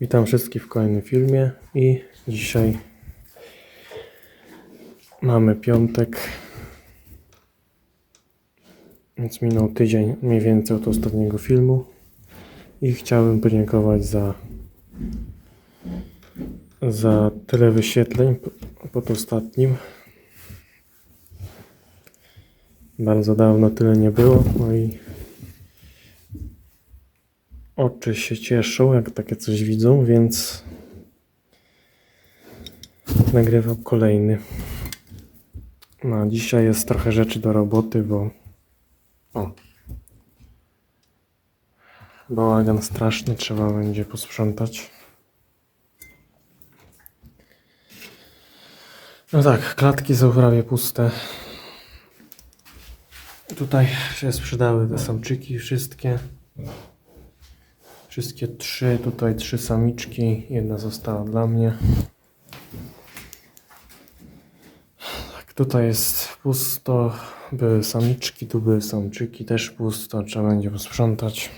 Witam wszystkich w kolejnym filmie i dzisiaj mamy piątek. Więc minął tydzień mniej więcej od ostatniego filmu i chciałbym podziękować za za tyle wyświetleń po- pod ostatnim. Bardzo dawno tyle nie było, no i oczy się cieszą, jak takie coś widzą, więc nagrywam kolejny. No, dzisiaj jest trochę rzeczy do roboty, bo o. Bałagan straszny, trzeba będzie posprzątać. No tak, klatki są prawie puste. Tutaj się sprzedały te samczyki wszystkie. Wszystkie trzy, tutaj trzy samiczki, jedna została dla mnie. Tak, tutaj jest pusto, były samiczki, tu były samczyki, też pusto, trzeba będzie posprzątać.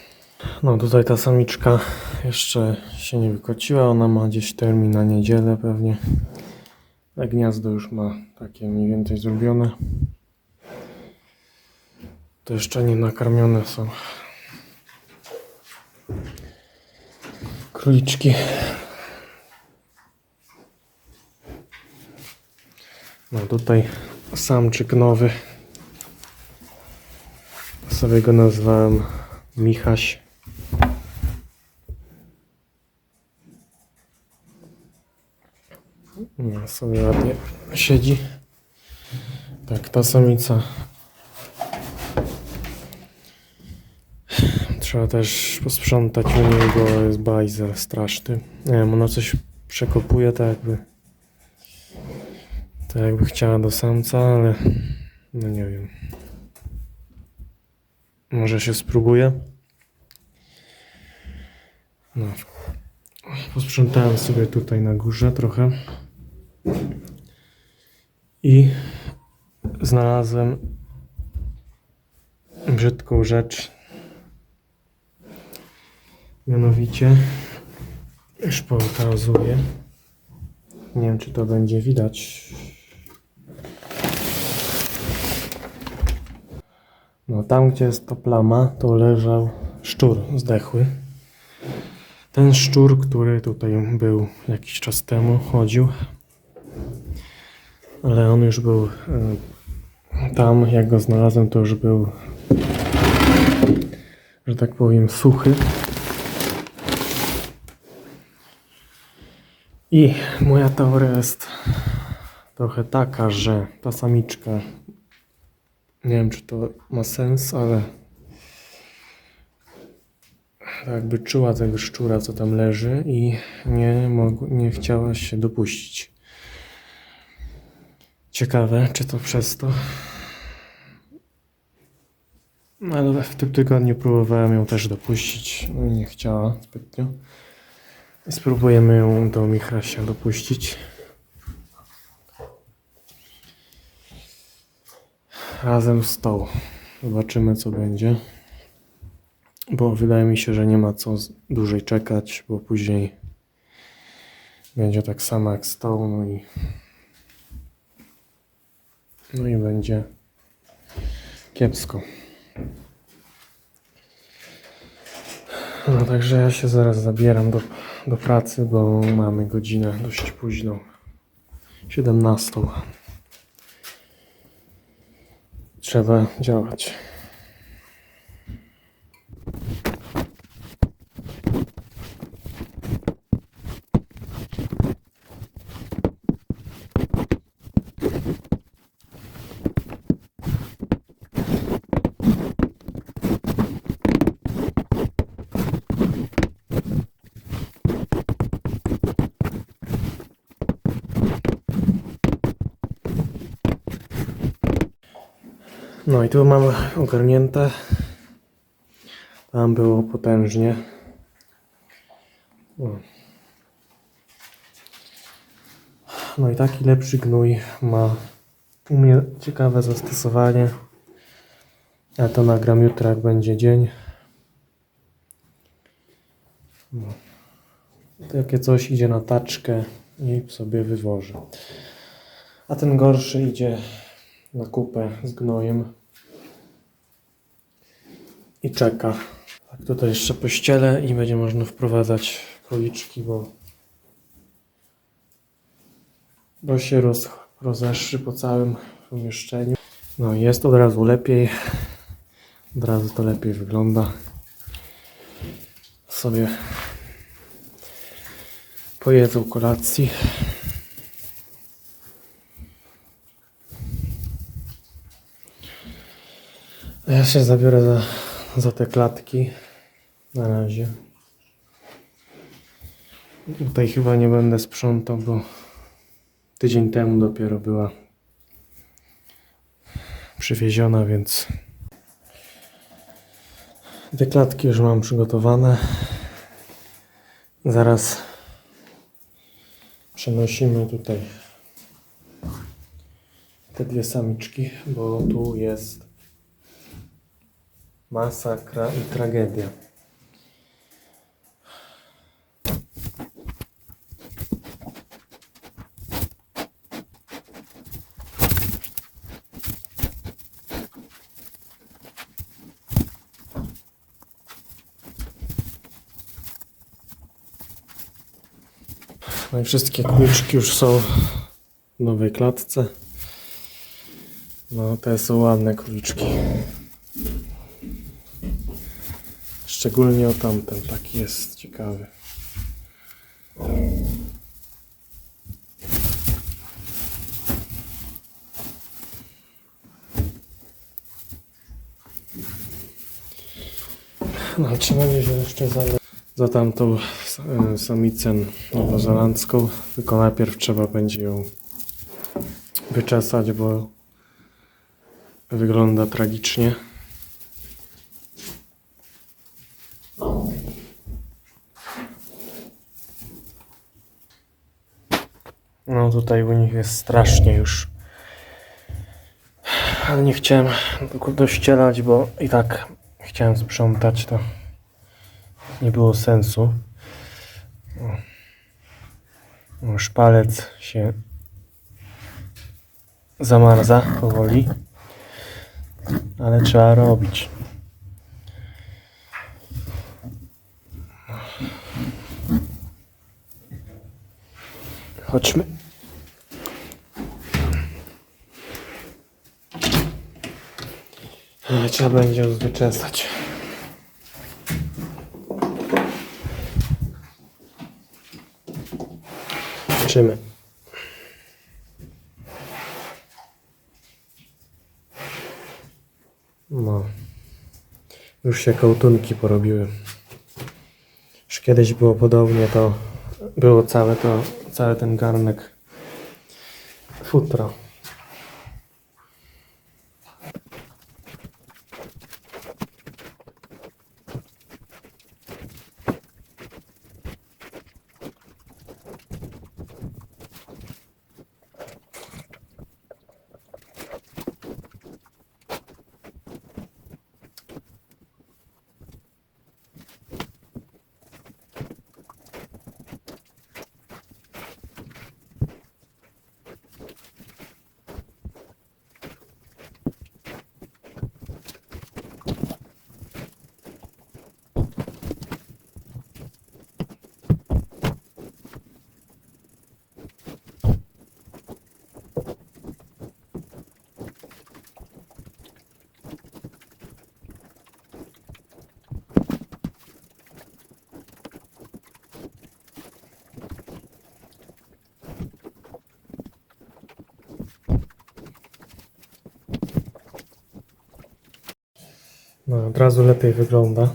No tutaj ta samiczka jeszcze się nie wykociła, ona ma gdzieś termin na niedzielę pewnie. A gniazdo już ma takie mniej więcej zrobione. To jeszcze nie nakarmione są. Króliczki. No tutaj samczyk nowy. Sobie go nazwałem Michaś. No, sobie ładnie siedzi. Tak, ta samica. Trzeba też posprzątać u niej, bo jest bajzel straszny. Nie wiem, ona coś przekopuje tak jakby. Tak jakby chciała do samca, ale no nie wiem. Może się spróbuję. No. Posprzątałem sobie tutaj na górze trochę. I znalazłem brzydką rzecz. Mianowicie, już pokazuję. Nie wiem, czy to będzie widać. No, tam gdzie jest to plama, to leżał szczur zdechły. Ten szczur, który tutaj był jakiś czas temu, chodził. Ale on już był e, tam, jak go znalazłem, to już był, że tak powiem, suchy. I moja teoria jest trochę taka, że ta samiczka, nie wiem czy to ma sens, ale jakby czuła tego szczura, co tam leży i nie, mogł, nie chciała się dopuścić. Ciekawe, czy to przez to. Ale w tym tygodniu próbowałem ją też dopuścić, no i nie chciała zbytnio. Spróbujemy ją do Michasia dopuścić. Razem z tą. Zobaczymy co będzie. Bo wydaje mi się, że nie ma co dłużej czekać, bo później będzie tak samo jak z tą, no i no i będzie kiepsko. No także ja się zaraz zabieram do, do pracy, bo mamy godzinę dość późną. 17. Trzeba działać. No i tu mamy ogarnięte. Tam było potężnie. No i taki lepszy gnój ma u mnie ciekawe zastosowanie. Ja to nagram jutro, jak będzie dzień. No. Takie coś idzie na taczkę i sobie wywożę. A ten gorszy idzie na kupę z gnojem i czeka. Tak tutaj jeszcze pościelę i będzie można wprowadzać króliczki, bo, bo się roz, rozeszły po całym pomieszczeniu. No jest od razu lepiej. Od razu to lepiej wygląda. Sobie pojedzą kolacji. Ja się zabiorę za, za te klatki. Na razie. Tutaj chyba nie będę sprzątał, bo tydzień temu dopiero była przywieziona, więc te klatki już mam przygotowane. Zaraz przenosimy tutaj te dwie samiczki, bo tu jest masakra i tragedia. No i wszystkie króliczki już są w nowej klatce. No, te są ładne króliczki. Szczególnie o tamten, taki jest ciekawy. No, trzeba się jeszcze za, za tamtą e, samicę nowozelandzką, tylko najpierw trzeba będzie ją wyczesać, bo wygląda tragicznie. No tutaj u nich jest strasznie już. Ale nie chciałem do- dościelać, bo i tak chciałem sprzątać, to nie było sensu. O. O, Szpalec się zamarza powoli, ale trzeba robić. Chodźmy. Trzeba będzie ją wyczesać. Zobaczymy. No. Już się kołtunki porobiły. Już kiedyś było podobnie, to było całe to, cały ten garnek futra. No, od razu lepiej wygląda.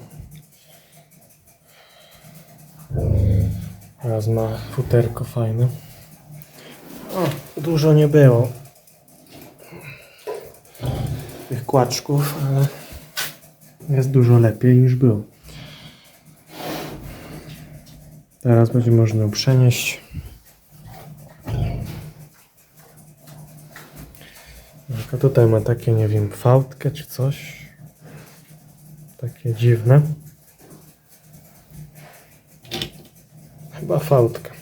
Teraz ma futerko fajne. O, dużo nie było tych kłaczków, ale jest dużo lepiej niż było. Teraz będzie można ją przenieść. A tutaj ma takie, nie wiem, fałdkę czy coś. Takie dziwne. Chyba fałdka.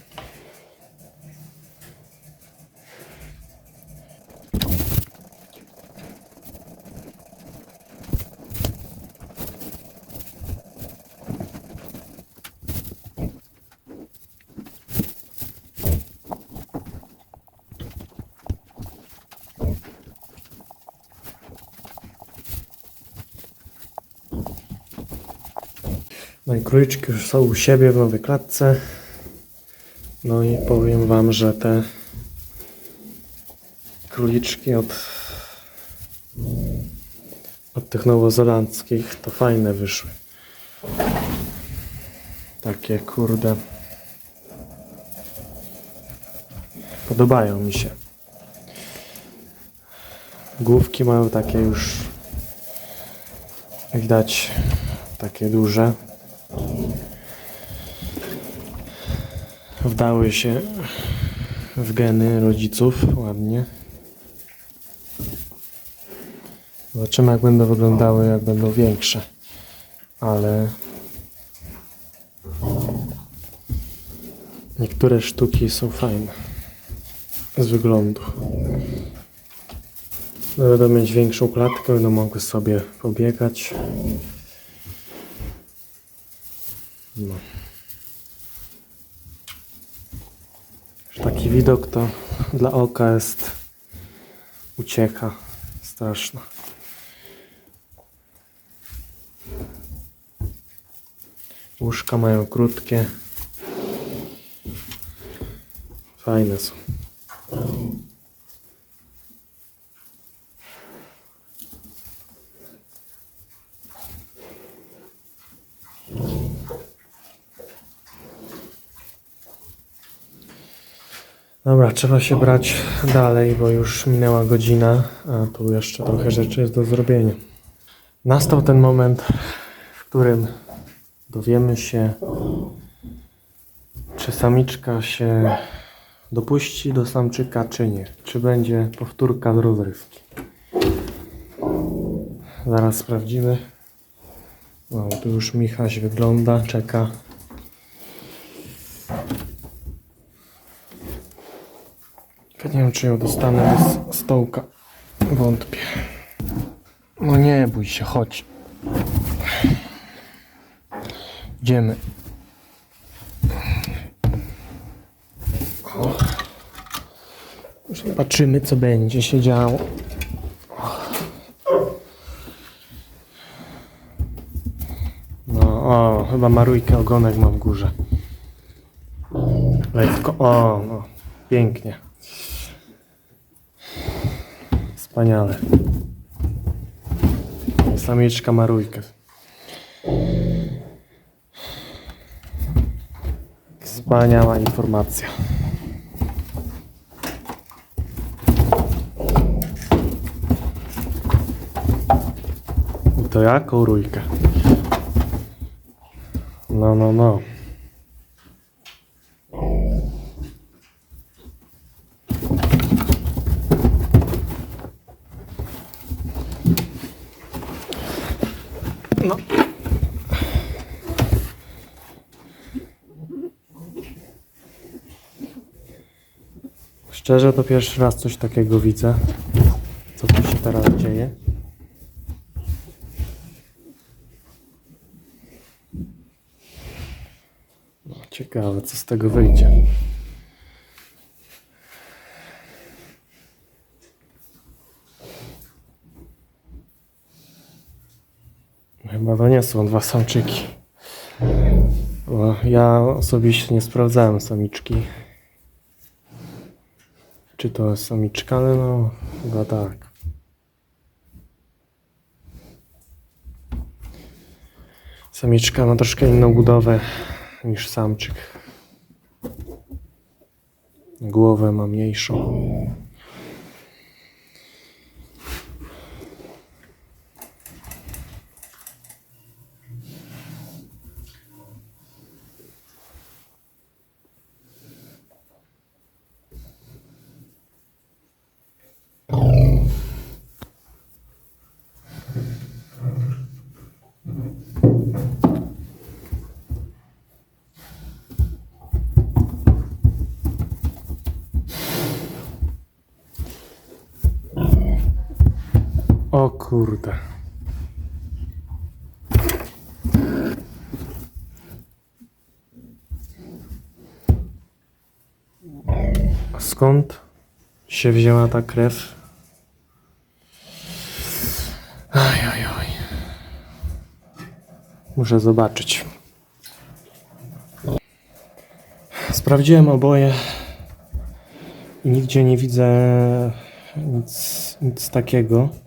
No króliczki już są u siebie w nowej klatce. No i powiem wam, że te króliczki od, od tych nowozelandzkich to fajne wyszły. Takie kurde. Podobają mi się. Główki mają takie już widać takie duże. Wdały się w geny rodziców ładnie. Zobaczymy jak będą wyglądały, jak będą większe. Ale niektóre sztuki są fajne z wyglądu. Będą mieć większą klatkę, będą mogły sobie pobiegać. No. Taki widok to dla oka jest uciecha straszna. Łóżka mają krótkie. Fajne są. Dobra, trzeba się brać dalej, bo już minęła godzina, a tu jeszcze trochę rzeczy jest do zrobienia. Nastał ten moment, w którym dowiemy się, czy samiczka się dopuści do samczyka, czy nie. Czy będzie powtórka z rozrywki. Zaraz sprawdzimy. No, tu już Michaś wygląda, czeka. Nie wiem, czy ją dostanę bez stołka. Wątpię. No nie bój się, chodź. Idziemy. Zobaczymy, co będzie się działo. No, o, chyba marujkę ogonek ma w górze. Lekko, o, no, pięknie. Wspaniale. Samiczka marujkę. Wspaniała informacja. I to jaką rójkę? No, no. No. Szczerze to pierwszy raz coś takiego widzę. Co tu się teraz dzieje? No, ciekawe, co z tego wyjdzie. Chyba to nie są dwa samczyki. Bo ja osobiście nie sprawdzałem samiczki. Czy to jest samiczka, no chyba tak. Samiczka ma troszkę inną budowę niż samczyk. Głowę ma mniejszą. O kurde. A skąd się wzięła ta krew? Aj, aj, aj. Muszę zobaczyć. Sprawdziłem oboje i nigdzie nie widzę nic, nic takiego.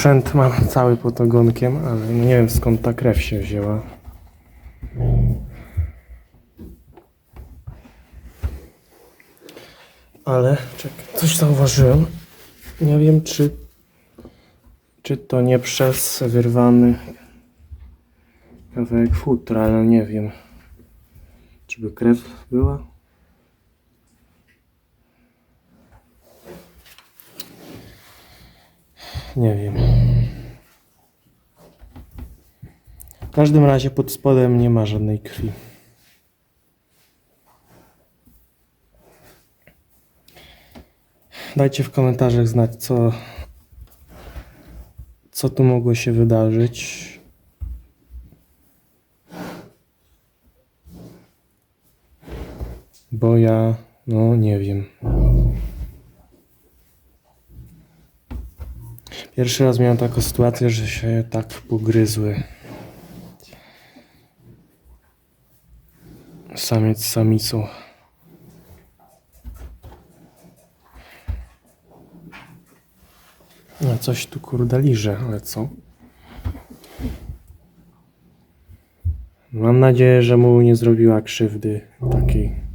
Sprzęt mam cały pod ogonkiem, ale nie wiem skąd ta krew się wzięła. Ale czekaj, coś zauważyłem. Nie wiem czy czy to nie przez wyrwany kawałek futra, ale nie wiem. Czy by krew była? Nie wiem. W każdym razie pod spodem nie ma żadnej krwi. Dajcie w komentarzach znać, co, co tu mogło się wydarzyć. Bo ja, no nie wiem. Pierwszy raz miałem taką sytuację, że się tak pogryzły. Samiec z samicą. No coś tu kurde liże, ale co? Mam nadzieję, że mu nie zrobiła krzywdy takiej.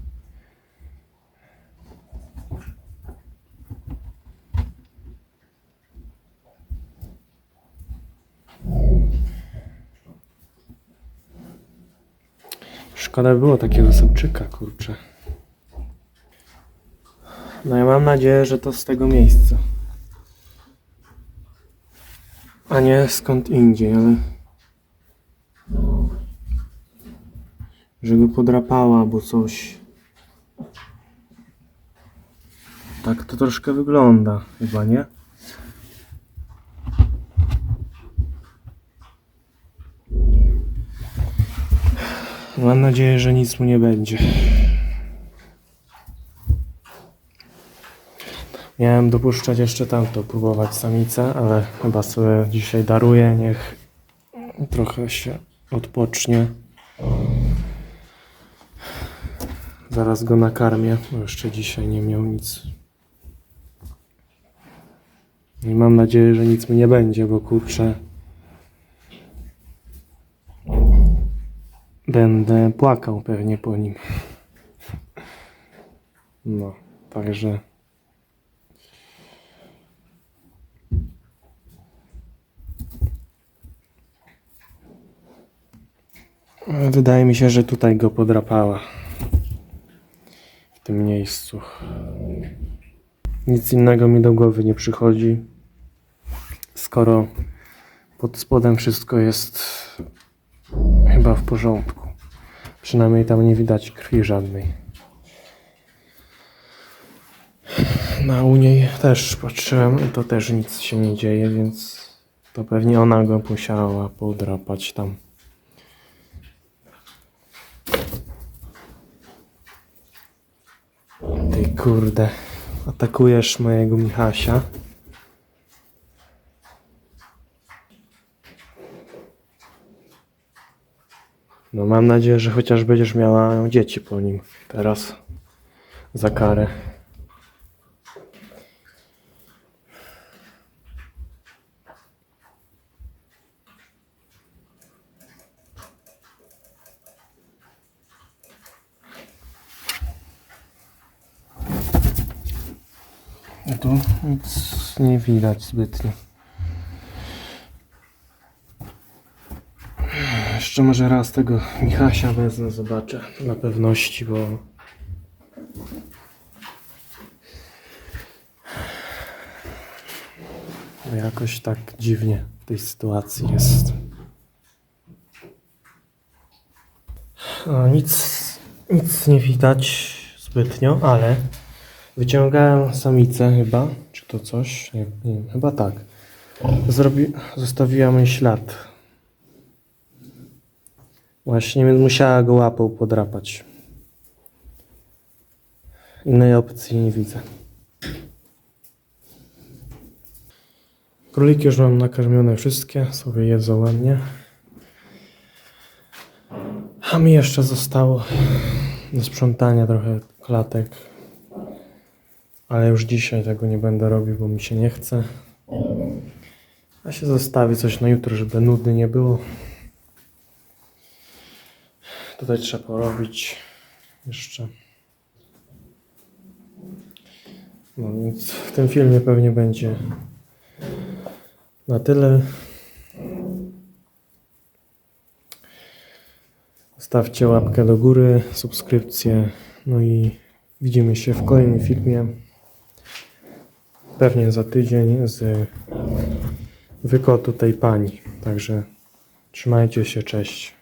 Szkoda było takiego samczyka, kurczę. No ja mam nadzieję, że to z tego miejsca. A nie skąd indziej, ale... Że go podrapała albo coś. Tak to troszkę wygląda, chyba nie? Mam nadzieję, że nic mu nie będzie. Miałem dopuszczać jeszcze tamto, próbować samicę, ale chyba sobie dzisiaj daruję, niech trochę się odpocznie. Zaraz go nakarmię, bo jeszcze dzisiaj nie miał nic. I mam nadzieję, że nic mu nie będzie, bo kurczę. Będę płakał pewnie po nim. No, także. Wydaje mi się, że tutaj go podrapała. W tym miejscu. Nic innego mi do głowy nie przychodzi. Skoro pod spodem wszystko jest chyba w porządku. Przynajmniej tam nie widać krwi żadnej. Na u niej też patrzyłem i to też nic się nie dzieje, więc to pewnie ona go musiała podrapać tam. Ty kurde, atakujesz mojego Michasia. No mam nadzieję, że chociaż będziesz miała dzieci po nim teraz za karę. A tu nic nie widać zbytnio. Jeszcze może raz tego Michasia wezmę, zobaczę dla pewności, bo jakoś tak dziwnie w tej sytuacji jest. No, nic, nic nie widać zbytnio, ale wyciągałem samicę chyba, czy to coś? Nie, nie wiem, chyba tak. Zrobi... Mój ślad. Właśnie, więc musiała go łapą podrapać. Innej opcji nie widzę. Króliki już mam nakarmione wszystkie, sobie jedzą ładnie. A mi jeszcze zostało do sprzątania trochę klatek. Ale już dzisiaj tego nie będę robił, bo mi się nie chce. A się zostawi coś na jutro, żeby nudny nie było. Tutaj trzeba porobić jeszcze. No więc w tym filmie pewnie będzie na tyle. Stawcie łapkę do góry, subskrypcję. No i widzimy się w kolejnym filmie. Pewnie za tydzień z wykotu tej pani. Także trzymajcie się, cześć.